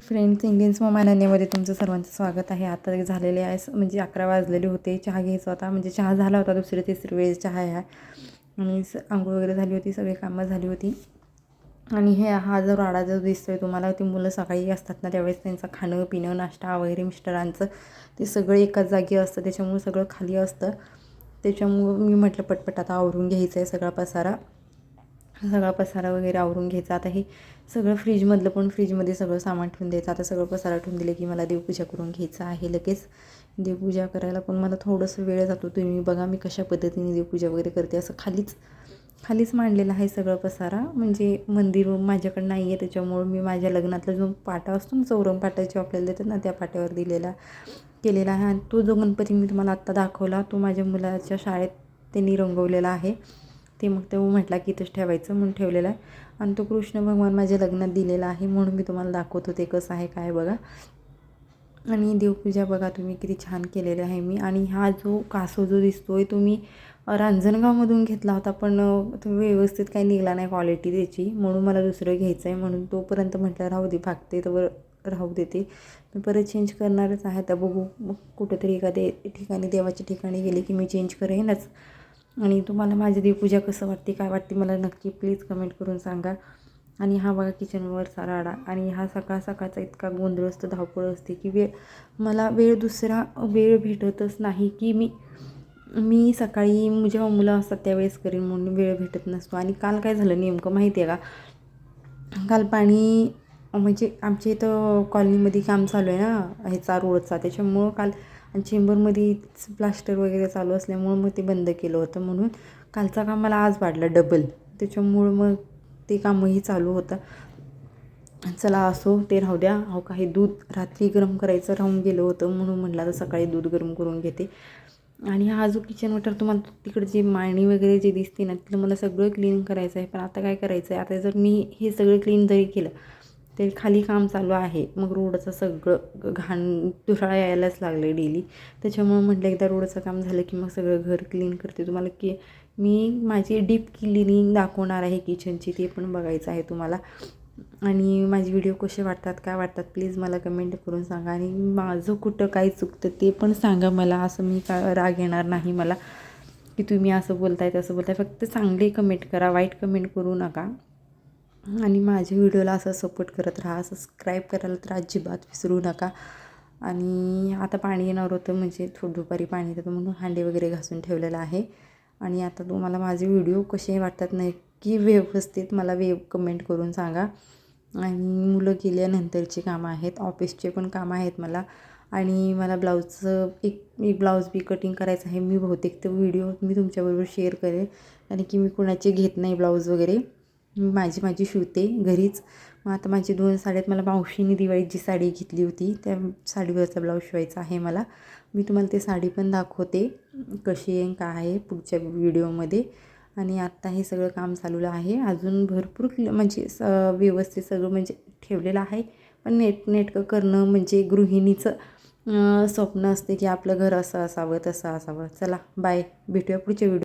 Friends Indians मोमानन्यामध्ये तुमचं सर्वांचं स्वागत आहे. आता झालेले आहे स- म्हणजे अकरा वाजलेले होते. चहा घ्यायचा होता. म्हणजे चहा झाला होता दुसरी तिसरी वेळेस चहा आहे. आणि आंघोळ वगैरे झाली होती. सगळी कामं झाली होती. आणि हे हा जो राडा जो दिसतोय तुम्हाला ती मुलं सकाळी असतात ना त्यावेळेस त्यांचं खाणं पिणं नाश्ता वगैरे मिस्टरांचं ते सगळं एकाच जागी असतं. त्याच्यामुळे सगळं खाली असतं. त्याच्यामुळं मी म्हटलं पटपट आता आवरून घ्यायचं आहे सगळा पसारा. सगळा पसारा वगैरे आवरून घ्यायचा. आता हे सगळं फ्रीजमधलं पण फ्रीजमध्ये सगळं सामान ठेवून द्यायचं. आता सगळं पसारा ठेवून दिले की मला देवपूजा करून घ्यायचं आहे लगेच. देवपूजा करायला पण मला थोडंसं वेळ जातो. तुम्ही बघा मी कशा पद्धतीने देवपूजा वगैरे करते. असं खालीच खालीच मांडलेला आहे सगळं पसारा. म्हणजे मंदिर माझ्याकडं नाही आहे त्याच्यामुळं मी माझ्या लग्नातला जो पाटा असतो ना चौरंग पाटा जो आपल्याला देतात ना त्या पाट्यावर दिलेला केलेला आहे. आणि तो जो गणपती मी तुम्हाला आत्ता दाखवला तो माझ्या मुलाच्या शाळेत त्यांनी रंगवलेला आहे. ते मग तो म्हटला की इथंच ठेवायचं म्हणून ठेवलेला आहे. आणि तो कृष्ण भगवान माझ्या लग्नात दिलेला आहे म्हणून मी तुम्हाला दाखवत होते कसं आहे काय बघा. आणि देवपूजा बघा तुम्ही किती छान केलेली आहे मी. आणि हा जो कासव जो दिसतो आहे तुम्ही रांजणगावमधून घेतला होता पण तुम्ही व्यवस्थित काही निघाला नाही क्वालिटी त्याची. म्हणून मला दुसरं घ्यायचं आहे म्हणून तोपर्यंत म्हटलं राहू दे भागते तर राहू देते. मी परत चेंज करणारच आहे. तर बघू मग कुठंतरी एखाद्या ठिकाणी देवाच्या ठिकाणी गेले की मी चेंज करेनच. आणि तुम्हाला माझी देवपूजा कसं वाटते काय वाटते मला नक्की प्लीज कमेंट करून सांगा. आणि हा बघा किचनवरचा राडा आणि हा सकाळ सकाळचा इतका गोंधळ असतो धावपळ असते की वेळ मला वेळ दुसरा वेळ भेटतच नाही की मी मी सकाळी जेव्हा मुलं असतात त्यावेळेस करीन म्हणून वेळ भेटत नसतो. आणि काल काय झालं नेमकं माहिती आहे का? काल पाणी म्हणजे आमच्या इथं कॉलनीमध्ये काम चालू आहे ना ह्याचा रोडचा. त्याच्यामुळं काल आणि चेंबरमध्ये प्लास्टर वगैरे चालू असल्यामुळं मग ते बंद केलं होतं म्हणून. कालचा काम मला आज वाढला डबल त्याच्यामुळं मग ते कामही चालू होतं. चला असो ते राहू द्या. अहो काही दूध रात्री गरम करायचं राहून गेलं होतं म्हणून म्हटलं तर सकाळी दूध गरम करून घेते. आणि हा जो किचन वॉटर तुम्हाला तिकडे जे माळणी वगैरे जे दिसते ना तिथलं मला सगळं क्लीन करायचं आहे. पण आता काय करायचं आहे? आता जर मी हे सगळं क्लीन जरी केलं ते खाली काम चालू आहे. मग रोडचं सगळं घाण दुसळा यायलाच लागलं आहे डेली त्याच्यामुळं म्हटलं एकदा रोडचं काम झालं की मग सगळं घर क्लीन करते. तुम्हाला की मी माझी डीप क्लिनिंग दाखवणार आहे किचनची ते पण बघायचं आहे तुम्हाला. आणि माझे व्हिडिओ कसे वाटतात काय वाटतात प्लीज मला कमेंट करून सांगा. आणि माझं कुठं काय चुकतं ते पण सांगा मला. असं मी का राग येणार नाही मला की तुम्ही असं बोलताय तसं बोलताय. फक्त चांगले कमेंट करा वाईट कमेंट करू नका. आणि माझ्या व्हिडिओला असं सपोर्ट करत राहा सबस्क्राईब करायला तर अजिबात विसरू नका. आणि आता पाणी येणार होतं म्हणजे थोडं दुपारी पाणी येतं म्हणून हांडे वगैरे घासून ठेवलेलं आहे. आणि आता तुम्हाला माझे व्हिडिओ कसे वाटतात नक्की व्यवस्थित मला वेव कमेंट करून सांगा. आणि मुलं गेल्यानंतरची कामं आहेत ऑफिसचे पण कामं आहेत मला. आणि मला ब्लाऊजचं एक एक ब्लाऊज बी कटिंग करायचं आहे मी बहुतेक तो व्हिडिओ मी तुमच्याबरोबर शेअर करेन आणि की मी कुणाचे घेत नाही ब्लाऊज वगैरे. मी माझी माझी शिवते घरीच. मग आता माझी दोन साड्यात मला मावशीने दिवाळीत जी साडी घेतली होती. त्या साडीवरचा ब्लाऊज शिवायचा आहे मला. मी तुम्हाला ते साडी पण दाखवते कशी आहे काय आहे पुढच्या व्हिडिओमध्ये. आणि आत्ता हे सगळं काम चालूलं आहे. अजून भरपूर क्ल म्हणजे स व्यवस्थित सगळं म्हणजे ठेवलेलं आहे. पण नेट नेटकं करणं म्हणजे गृहिणीचं स्वप्न असते की आपलं घर असं असावं तसं असावं. चला बाय भेटूया पुढच्या व्हिडिओ